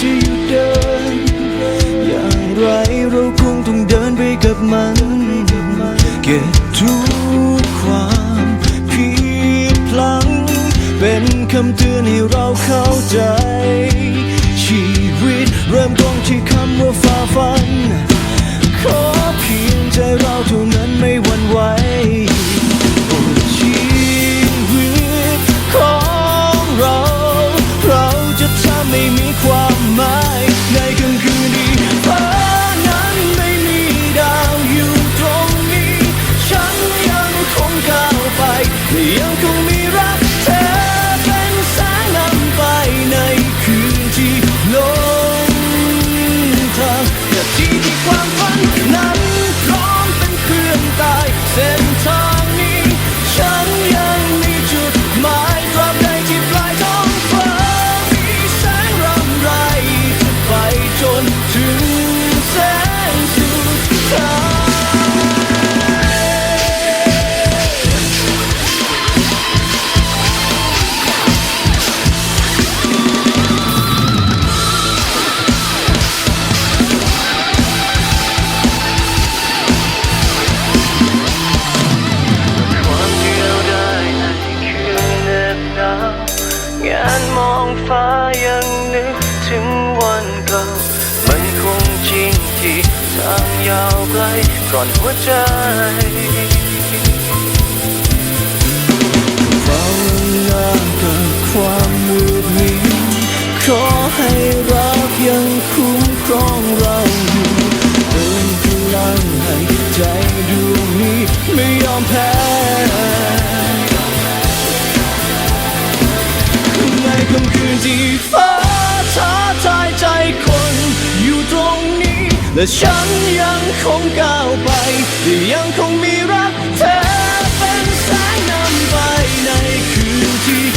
จะหยุดเดิน อย่างไรเราคงต้องเดินไปกับมัน เก็บทุกความผิดพลังเป็นคำเตือนให้เราเข้า งานมองฟ้ายังนึกถึงวันเก่า มันคงจริงที่ทางยาวไกลก่อนหัวใจฟังมงามกับความมืดมิดขอให้รักยังคุ้มครองเรา นี้ และฉันยังคงก้าวไปและยังคงมีรักเธอเป็นแสงนำไปในคืนที่